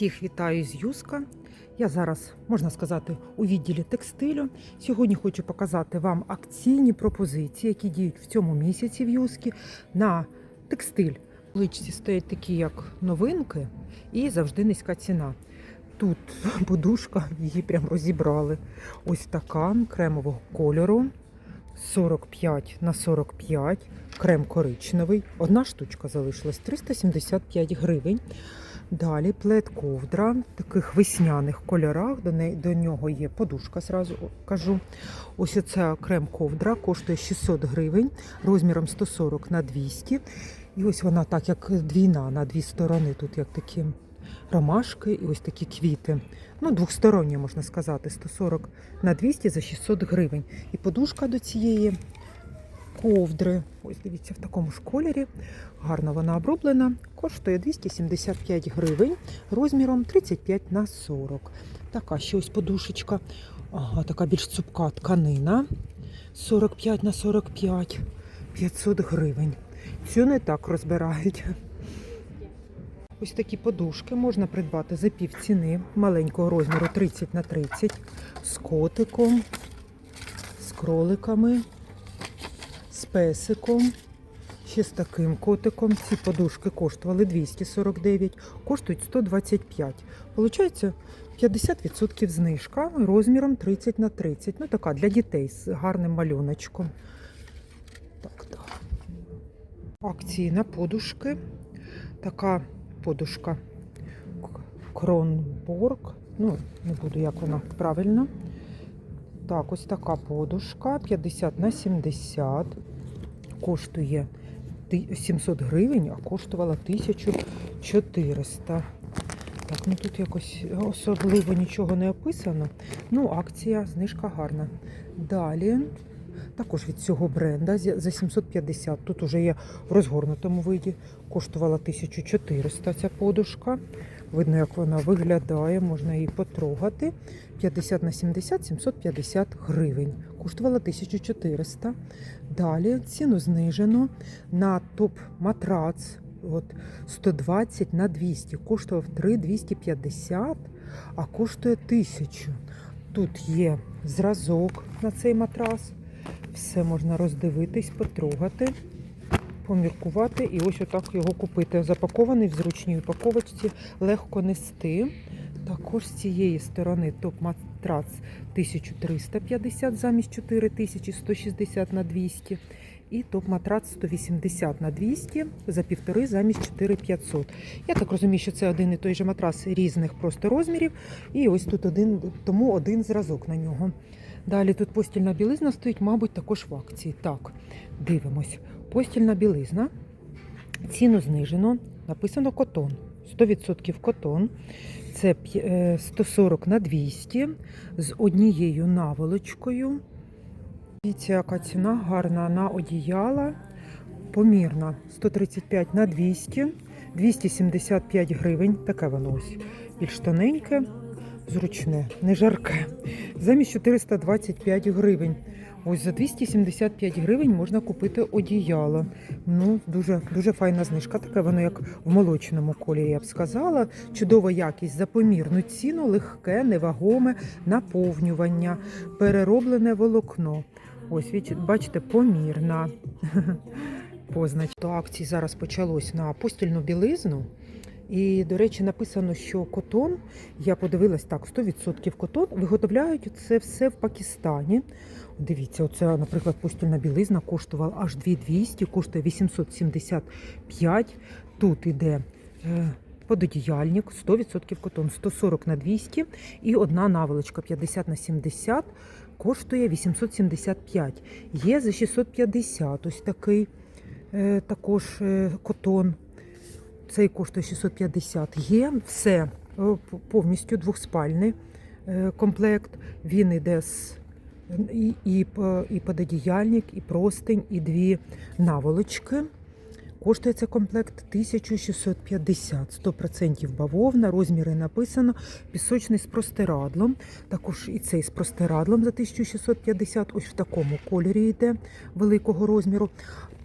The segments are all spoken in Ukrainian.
Всіх вітаю з Юска. Я зараз, можна сказати, у відділі текстилю. Сьогодні хочу показати вам акційні пропозиції, які діють в цьому місяці в Юскі на текстиль. Поличці стоять такі, як новинки, і завжди низька ціна. Тут подушка, її прям розібрали. Ось така кремового кольору. 45 на 45, крем коричневий. Одна штучка залишилась 375 гривень. Далі плед ковдра в таких весняних кольорах. До, неї, до нього є подушка, зразу кажу. Ось оця крем ковдра коштує 600 гривень, розміром 140 на 200. І ось вона так, як двійна на дві сторони. Тут як такі ромашки і ось такі квіти. Ну, двохсторонні, можна сказати, 140 на 200 за 600 гривень. І подушка до цієї ковдри. Ось дивіться, в такому ж кольорі. Гарно вона оброблена. Коштує 275 гривень розміром 35 на 40. Така ще ось подушечка. Ага, така більш цупка тканина. 45 на 45. 500 гривень. Цю не так розбирають. Ось такі подушки можна придбати за пів ціни маленького розміру 30 на 30 з котиком, з кроликами, песиком, ще з таким котиком. Ці подушки коштували 249, коштують 125. Получається 50% знижка розміром 30 на 30. Ну така для дітей з гарним малюночком. Так, так. Акції на подушки. Така подушка Кронборг. Ну, не буду, як вона правильно. Так, ось така подушка 50 на 70. Коштує 700 гривень, а коштувала 1400. Так, ну тут якось особливо нічого не описано. Ну, акція, знижка гарна. Далі, також від цього бренда за 750. Тут уже є в розгорнутому виді. Коштувала 1400 ця подушка. Видно, як вона виглядає, можна її потрогати. 50 на 70 750 гривень. Коштувала 1400. Далі ціну знижено на топ-матрац. От 120 на 200. Коштував 3 250, а коштує 1000. Тут є зразок на цей матрас. Все можна роздивитись, потрогати, поміркувати і ось отак його купити. Запакований в зручній упаковочці, легко нести. Також з цієї сторони топ-матрац 1350 замість 4160 на 200. І топ-матрац 180 на 200 за півтори замість 4500. Я так розумію, що це один і той же матрас різних просто розмірів. І ось тут один, тому один зразок на нього. Далі тут постільна білизна стоїть, мабуть, також в акції. Так, дивимось. Постільна білизна. Ціну знижено. Написано котон. 100% котон. Це е, 140 на 200 з однією наволочкою. Дивіться, яка ціна гарна на одіяла. Помірна 135 на 200, 275 гривень. Таке воно ось більш тоненьке, зручне, не жарке. Замість 425 гривень. Ось за 275 гривень можна купити одіяло. Ну, дуже, дуже файна знижка. Таке воно як в молочному кольорі, я б сказала. Чудова якість за помірну ціну, легке, невагоме наповнювання, перероблене волокно. Ось, бачите, помірна. Познач. До акції зараз почалось на постільну білизну. І, до речі, написано, що котон, я подивилась так, 100% котон виготовляють це все в Пакистані. Дивіться, оце, наприклад, постільна білизна коштувала аж 2200, коштує 875. Тут іде е, пододіяльник, 100% котон, 140 на 200 і одна наволочка 50 на 70 коштує 875. Є за 650 ось такий е, також е, котон. Цей коштує 650. Є все повністю двохспальний комплект. Він іде з і, і, пододіяльник, і простень, і дві наволочки. Коштує цей комплект 1650, 100% бавовна, розміри написано, пісочний з простирадлом. Також і цей з простирадлом за 1650, ось в такому кольорі йде великого розміру.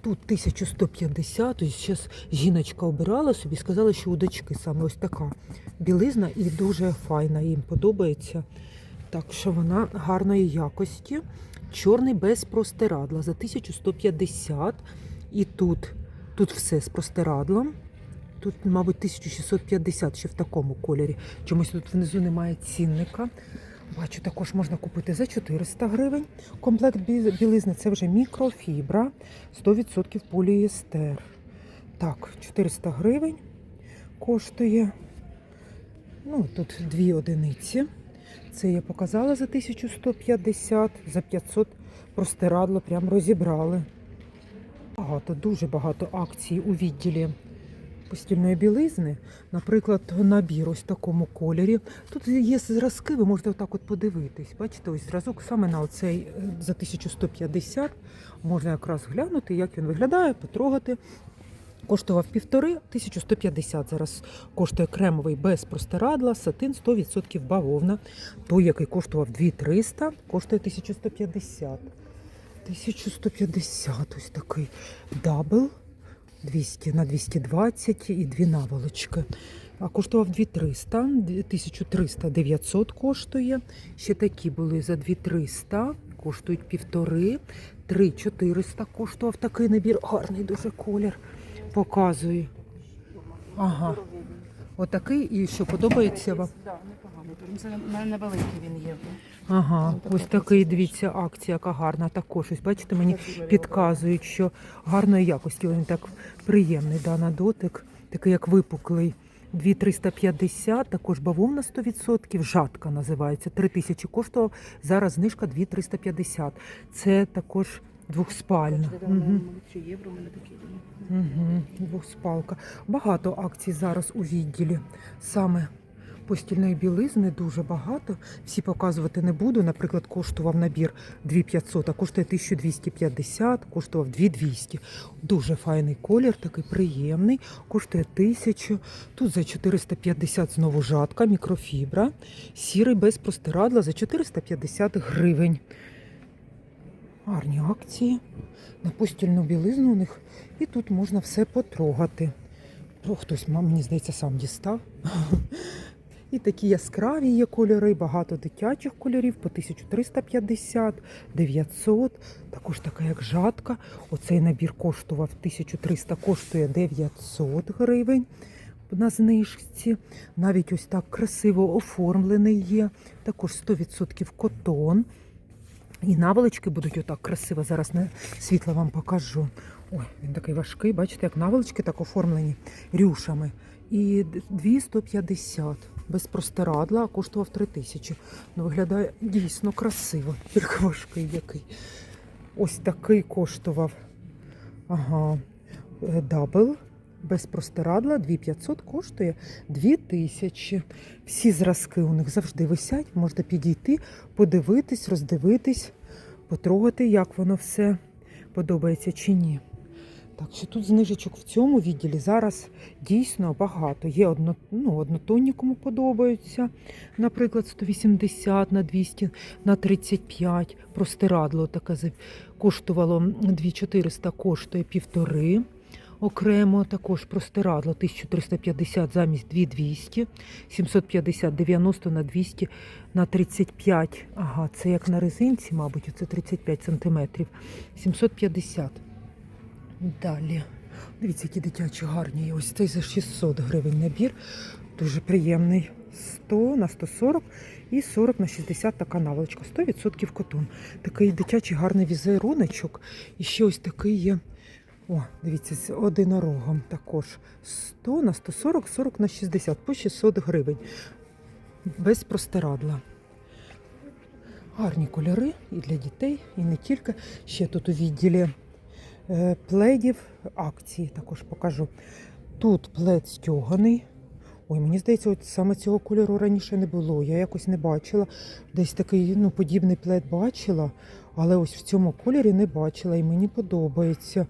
Тут 1150, ось зараз жіночка обирала собі, сказала, що у дочки саме ось така білизна і дуже файна, їм подобається. Так що вона гарної якості. Чорний без простирадла за 1150. І тут, тут все з простирадлом. Тут, мабуть, 1650 ще в такому кольорі. Чомусь тут внизу немає цінника. Бачу, також можна купити за 400 гривень. Комплект білизни це вже мікрофібра, 100% поліестер. Так, 400 гривень коштує. Ну, тут дві одиниці. Це я показала за 1150, за 500 простирадло прям розібрали. Багато, дуже багато акцій у відділі постільної білизни. Наприклад, набір ось в такому кольорі. Тут є зразки, ви можете отак от подивитись. Бачите, ось зразок саме на оцей е, за 1150. Можна якраз глянути, як він виглядає, потрогати. Коштував півтори, 1150 зараз коштує кремовий без простирадла, сатин 100% бавовна. Той, який коштував 2300, коштує 1150. 1150 ось такий дабл 200 на 220 і дві наволочки. А коштував 2300, 1300 900 коштує. Ще такі були за 2300, коштують півтори, 3400 коштував такий набір. Гарний дуже колір. Показую. Ага. Отакий і що подобається вам? Так, невеликий він є. Ага, ось такий, дивіться, акція, яка гарна. Також ось бачите, мені підказують, що гарної якості він так приємний да, на дотик, такий як випуклий. 2350, також бавовна 100%, жатка називається. 3000 коштував, зараз знижка 2350. Це також двохспальна. Угу. Угу, двохспалка. Багато акцій зараз у відділі. Саме постільної білизни дуже багато. Всі показувати не буду. Наприклад, коштував набір 2500, а коштує 1250, коштував 2200. Дуже файний колір, такий приємний. Коштує 1000. Тут за 450 знову жатка, мікрофібра. Сірий без простирадла за 450 гривень. Гарні акції. На постільну білизну у них. І тут можна все потрогати. Хтось, мені здається, сам дістав. І такі яскраві є кольори, багато дитячих кольорів по 1350, 900. Також така як жатка. Оцей набір коштував 1300, коштує 900 гривень на знижці. Навіть ось так красиво оформлений є. Також 100% котон. І наволочки будуть отак красиво. Зараз на світло вам покажу. Ой, він такий важкий, бачите, як наволочки так оформлені рюшами. І 250 без простирадла, а коштував 3000. Ну, виглядає дійсно красиво, тільки важкий який. Ось такий коштував. Ага, е, дабл. Без простирадла 2500 коштує 2000. Всі зразки у них завжди висять. Можете підійти, подивитись, роздивитись, потрогати, як воно все подобається чи ні. Так що тут знижечок в цьому відділі зараз дійсно багато. Є одно, ну, однотонні, кому подобаються. Наприклад, 180 на 200 на 35. Простирадло таке коштувало 2400, коштує півтори. Окремо також простирадло 1350 замість 2200, 750 90 на 200 на 35. Ага, це як на резинці, мабуть, це 35 сантиметрів. 750. Далі. Дивіться, які дитячі гарні. Ось цей за 600 гривень набір. Дуже приємний. 100 на 140 і 40 на 60 така наволочка. 100% котон. Такий дитячий гарний візеруночок. І ще ось такий є. О, дивіться, з одинорогом також 100 на 140, 40 на 60, по 600 гривень. Без простирадла. Гарні кольори і для дітей, і не тільки. Ще тут у відділі е, пледів акції також покажу. Тут плед стьоганий. Ой, мені здається, от саме цього кольору раніше не було. Я якось не бачила. Десь такий ну, подібний плед бачила, але ось в цьому кольорі не бачила і мені подобається.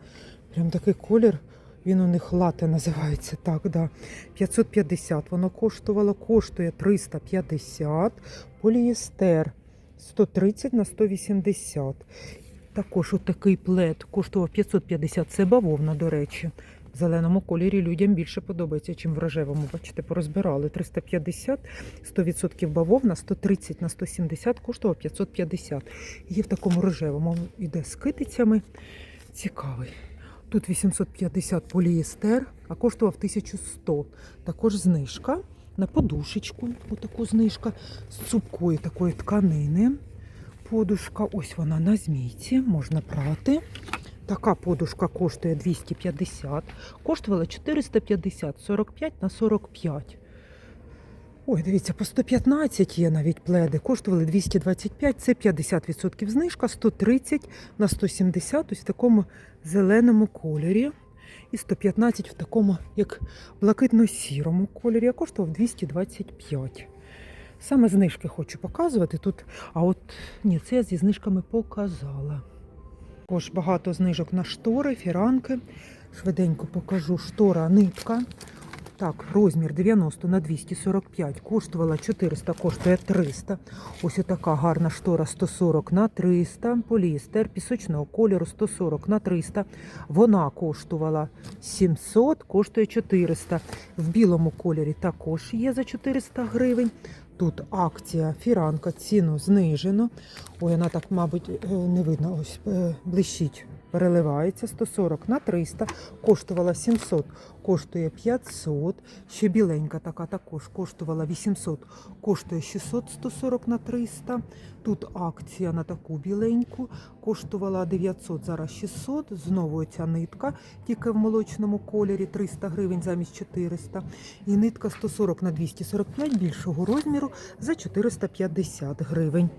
Прям такий колір. Він у них лате називається так, да. 550 воно коштувало, коштує 350, полієстер 130 на 180. Також отакий плед коштував 550. Це бавовна, до речі. В зеленому кольорі людям більше подобається, чим в рожевому. Бачите, порозбирали 350, 100% бавовна, 130 на 170 коштував 550. Є в такому рожевому, іде з китицями. Цікавий. Тут 850 поліестер, а коштував 1100. Також знижка на подушечку. Отаку знижка з цупкої такої тканини. Подушка, ось вона на змійці, можна прати. Така подушка коштує 250, коштувала 450, 45 на 45. Ой, дивіться, по 115 є навіть пледи, коштували 225, це 50% знижка, 130 на 170, ось в такому зеленому кольорі. І 115 в такому, як блакитно-сірому кольорі, а коштував 225. Саме знижки хочу показувати тут. А от ні, це я зі знижками показала. Також багато знижок на штори, фіранки. Швиденько покажу штора нитка. Так, розмір 90 на 245, коштувала 400, коштує 300. Ось така гарна штора 140 на 300, поліестер пісочного кольору 140 на 300. Вона коштувала 700, коштує 400. В білому кольорі також є за 400 гривень. Тут акція фіранка, ціну знижено. Ой, вона так, мабуть, е, не видно, ось е, блищить. Переливається 140 на 300, коштувала 700, коштує 500. Ще біленька така також коштувала 800, коштує 600, 140 на 300. Тут акція на таку біленьку, коштувала 900, зараз 600. Знову ця нитка, тільки в молочному кольорі 300 гривень замість 400. І нитка 140 на 245 більшого розміру за 450 гривень.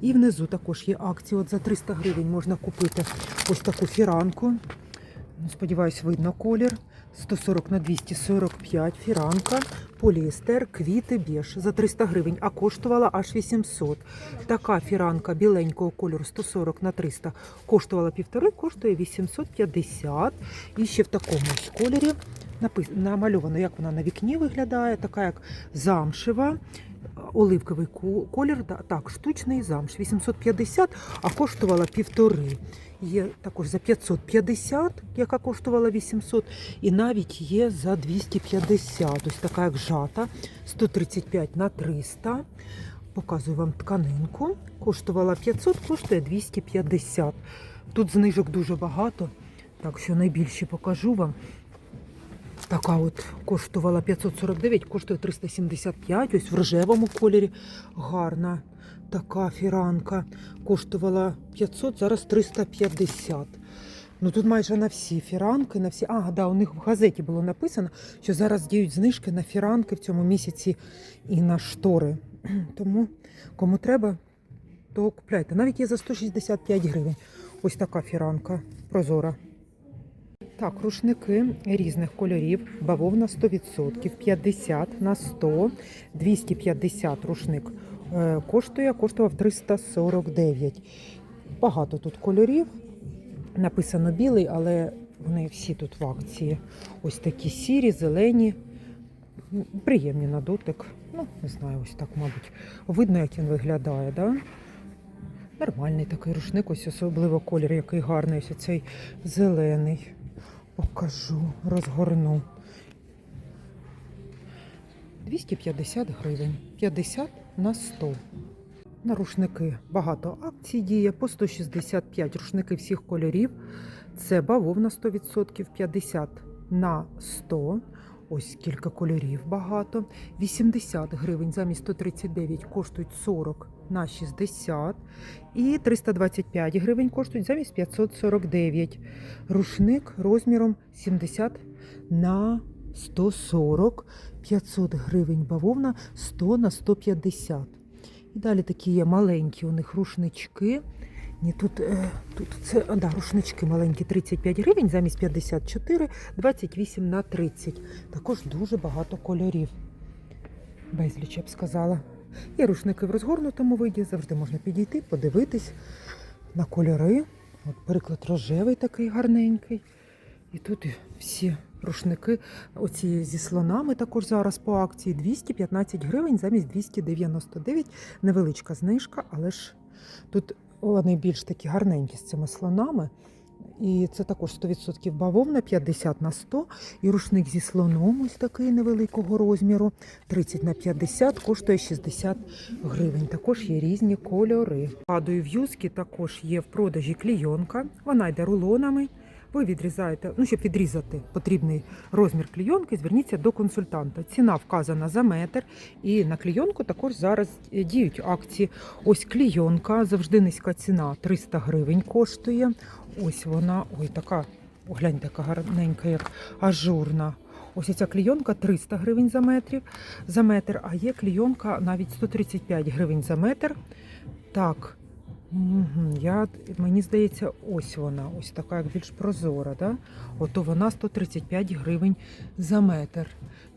І внизу також є акції. От за 300 гривень можна купити ось таку фіранку. Ну, Сподіваюсь, видно колір. 140 на 245 фіранка, поліестер, квіти, біж за 300 гривень, а коштувала аж 800. Така фіранка біленького кольору 140 на 300 коштувала півтори, коштує 850. І ще в такому ж кольорі намальовано, як вона на вікні виглядає, така як замшева. Оливковий колір, так, штучний замш 850, а коштувала півтори. Є також за 550, яка коштувала 800, і навіть є за 250. Ось така як жата, 135 на 300. Показую вам тканинку. Коштувала 500, коштує 250. Тут знижок дуже багато, так що найбільші покажу вам. Така от коштувала 549, коштує 375. Ось в рожевому кольорі гарна така фіранка. Коштувала 500, зараз 350. Ну тут майже на всі фіранки, на всі. А, да, у них в газеті було написано, що зараз діють знижки на фіранки в цьому місяці і на штори. Тому кому треба, то купляйте. Навіть є за 165 гривень. Ось така фіранка прозора. Так, рушники різних кольорів, бавовна 100%, 50 на 100, 250 рушник е, коштує, коштував 349. Багато тут кольорів. Написано білий, але вони всі тут в акції. Ось такі сірі, зелені, приємні на дотик. Ну, не знаю, ось так, мабуть. Видно, як він виглядає, да? Нормальний такий рушник, ось особливо колір, який гарний, ось цей зелений. Покажу, розгорну. 250 гривень. 50 на 100. На рушники багато акцій діє. По 165 рушники всіх кольорів. Це бавовна 100%, 50 на 100. Ось кілька кольорів багато. 80 гривень замість 139 коштують 40 на 60. І 325 гривень коштують замість 549. Рушник розміром 70 на 140. 500 гривень бавовна 100 на 150. І далі такі є маленькі у них рушнички. Ні, тут, е, тут це да, рушнички маленькі 35 гривень, замість 54, 28 на 30. Також дуже багато кольорів. Безліч, я б сказала. Є рушники в розгорнутому виді, завжди можна підійти, подивитись на кольори. От, приклад рожевий такий гарненький. І тут всі рушники, оці зі слонами також зараз по акції 215 гривень замість 299. Невеличка знижка, але ж тут вони більш такі гарненькі з цими слонами. І це також 100% бавовна, 50 на 100. І рушник зі слоном ось такий невеликого розміру. 30 на 50, коштує 60 гривень. Також є різні кольори. Падою в'юзки також є в продажі клійонка. Вона йде рулонами. Ви відрізаєте, ну щоб відрізати потрібний розмір клійонки, зверніться до консультанта. Ціна вказана за метр. І на клійонку також зараз діють акції. Ось клійонка, завжди низька ціна 300 гривень коштує. Ось вона, ой, така, гляньте, така гарненька, як ажурна. Ось ця клійонка 300 гривень за метрів за метр, а є клійонка навіть 135 гривень за метр. Так. Я, мені здається, ось вона, ось така, як більш прозора. Да? Ото вона 135 гривень за метр.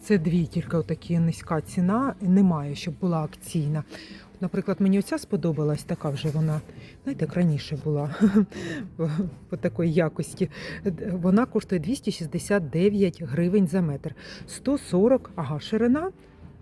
Це дві тільки отакі низька ціна, немає, щоб була акційна. Наприклад, мені оця сподобалась, така вже вона, знаєте, як раніше була по такої якості. Вона коштує 269 гривень за метр. 140, ага, ширина.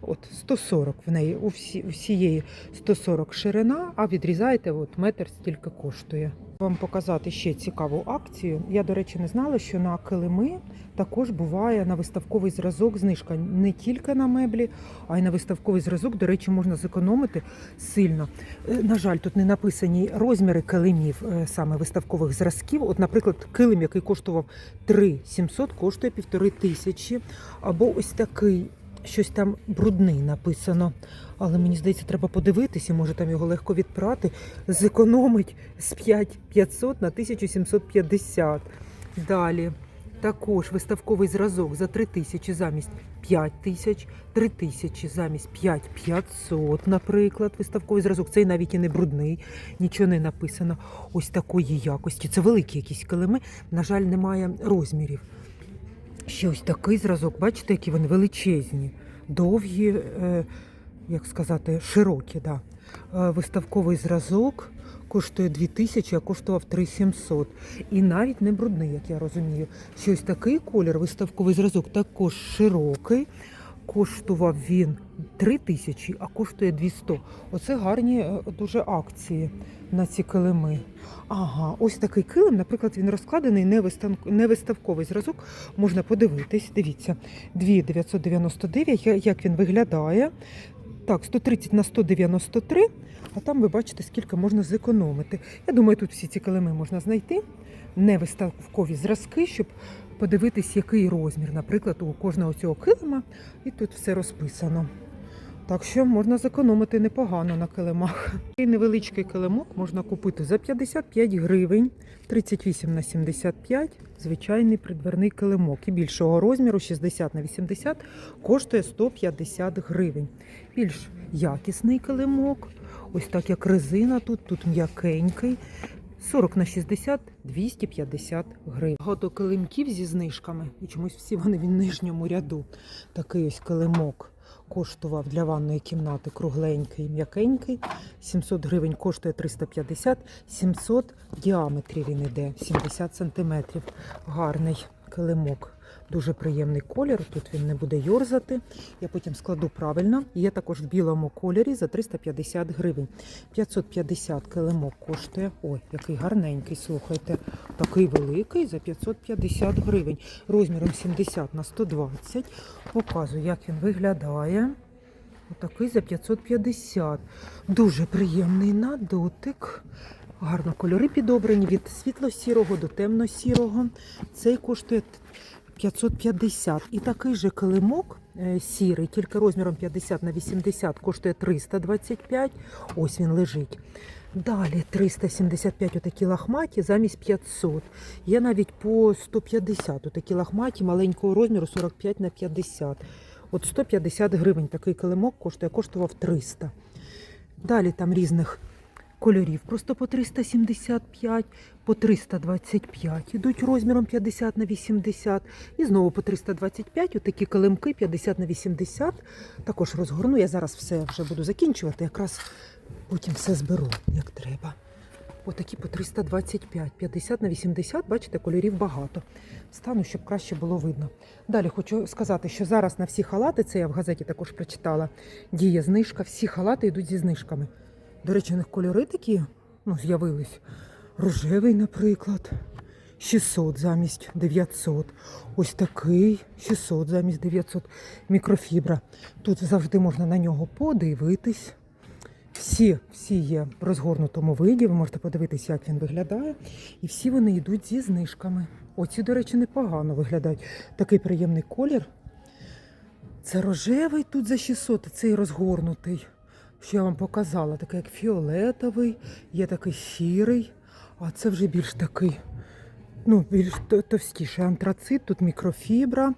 От 140 в неї у всі, всієї 140 ширина, а відрізаєте от метр стільки коштує. Вам показати ще цікаву акцію. Я, до речі, не знала, що на килими також буває на виставковий зразок знижка не тільки на меблі, а й на виставковий зразок. До речі, можна зекономити сильно. Е, На жаль, тут не написані розміри килимів е, саме виставкових зразків. От, наприклад, килим, який коштував 3 700, коштує півтори тисячі. Або ось такий щось там брудний написано. Але мені здається, треба подивитися, може там його легко відпрати. Зекономить з 5500 на 1750. Далі. Також виставковий зразок за 3 тисячі замість 5 тисяч, 3 тисячі замість 5500, наприклад, виставковий зразок. Цей навіть і не брудний, нічого не написано. Ось такої якості. Це великі якісь килими. На жаль, немає розмірів. Ще ось такий зразок, бачите, які вони величезні, довгі, е, як сказати, широкі. Да. Е, Виставковий зразок коштує 2000, а коштував 3700. І навіть не брудний, як я розумію. Ще ось такий колір, виставковий зразок, також широкий. Коштував він 3 тисячі, а коштує 200. Оце гарні е, дуже акції на ці килими. Ага, ось такий килим, наприклад, він розкладений не виставковий зразок. Можна подивитись. Дивіться, 2999, як він виглядає. Так, 130 на 193, а там ви бачите, скільки можна зекономити. Я думаю, тут всі ці килими можна знайти. Не виставкові зразки, щоб подивитись, який розмір, наприклад, у кожного цього килима, і тут все розписано. Так що можна зекономити непогано на килимах. Цей невеличкий килимок можна купити за 55 гривень, 38 на 75, звичайний придверний килимок. І більшого розміру 60 на 80 коштує 150 гривень. Більш якісний килимок, ось так як резина тут, тут м'якенький. 40 на 60 250 гривень. Багато килимків зі знижками, і чомусь всі вони в нижньому ряду. Такий ось килимок коштував для ванної кімнати кругленький, м'якенький. 700 гривень коштує 350, 700 діаметрів діаметрі він іде, 70 сантиметрів. Гарний килимок. Дуже приємний колір. Тут він не буде йорзати. Я потім складу правильно. Є також в білому кольорі за 350 гривень. 550 килимок коштує. Ой, який гарненький, слухайте. Такий великий за 550 гривень. Розміром 70 на 120. Показую, як він виглядає. Отакий за 550. Дуже приємний на дотик. Гарно кольори підобрані від світло-сірого до темно-сірого. Цей коштує 550. І такий же килимок е, сірий, тільки розміром 50 на 80 коштує 325. Ось він лежить. Далі 375 отакі лахматі замість 500. Є навіть по 150 отакі лахматі маленького розміру 45 на 50. От 150 гривень такий килимок коштує, коштував 300. Далі там різних кольорів. Просто по 375, по 325. Ідуть розміром 50 на 80. І знову по 325. Отакі килимки 50 на 80. Також розгорну. Я зараз все вже буду закінчувати. Якраз потім все зберу, як треба. Отакі по 325, 50 на 80, бачите, кольорів багато. Стану, щоб краще було видно. Далі хочу сказати, що зараз на всі халати, це я в газеті також прочитала, діє знижка, всі халати йдуть зі знижками. До речі, у них кольори такі ну, з'явились. Рожевий, наприклад. 600 замість 900. Ось такий 600 замість 900. Мікрофібра. Тут завжди можна на нього подивитись. Всі, всі є в розгорнутому виді. Ви можете подивитися, як він виглядає. І всі вони йдуть зі знижками. Оці, до речі, непогано виглядають. Такий приємний колір. Це рожевий тут за 600, цей розгорнутий. Що я вам показала, такий як фіолетовий, є такий сірий, а це вже більш такий, ну, більш товстіший антрацит, тут мікрофібра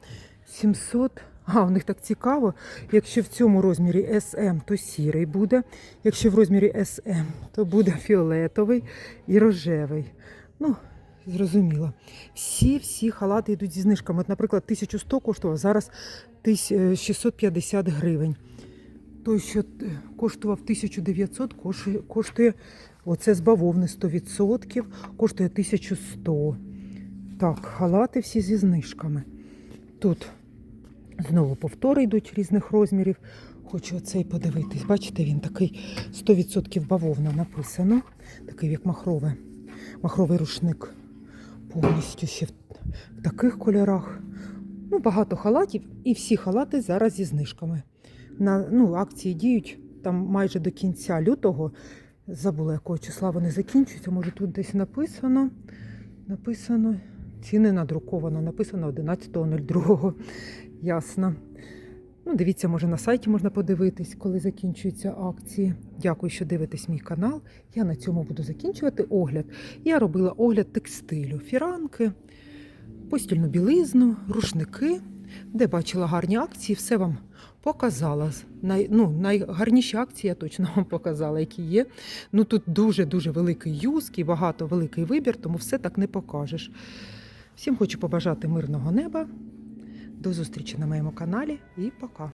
700. А, у них так цікаво. Якщо в цьому розмірі SM, то сірий буде. Якщо в розмірі SM, то буде фіолетовий і рожевий. Ну, зрозуміло. Всі всі халати йдуть зі знижками. От, наприклад, 1100 коштував, зараз е, 650 гривень. Той, що е, коштував 1900, коштує, оце з бавовни 100%, коштує 1100. Так, халати всі зі знижками. Тут знову повтори йдуть різних розмірів. Хочу оцей подивитись. Бачите, він такий 100% бавовна написано. Такий як махрове. Махровий рушник. Повністю ще в таких кольорах. Ну, багато халатів, і всі халати зараз зі знижками. На, ну, акції діють там майже до кінця лютого. Забула, якого числа вони закінчуються. Може, тут десь написано. Написано. Ціни надруковано. Написано 11.02. Ясно. Ну, дивіться, може на сайті можна подивитись, коли закінчуються акції. Дякую, що дивитесь мій канал. Я на цьому буду закінчувати огляд. Я робила огляд текстилю, фіранки, постільну білизну, рушники, де бачила гарні акції, все вам показала. Най, ну, найгарніші акції я точно вам показала, які є. Ну тут дуже-дуже великий юзк і багато великий вибір, тому все так не покажеш. Всім хочу побажати мирного неба. До зустрічі на моєму каналі і пока.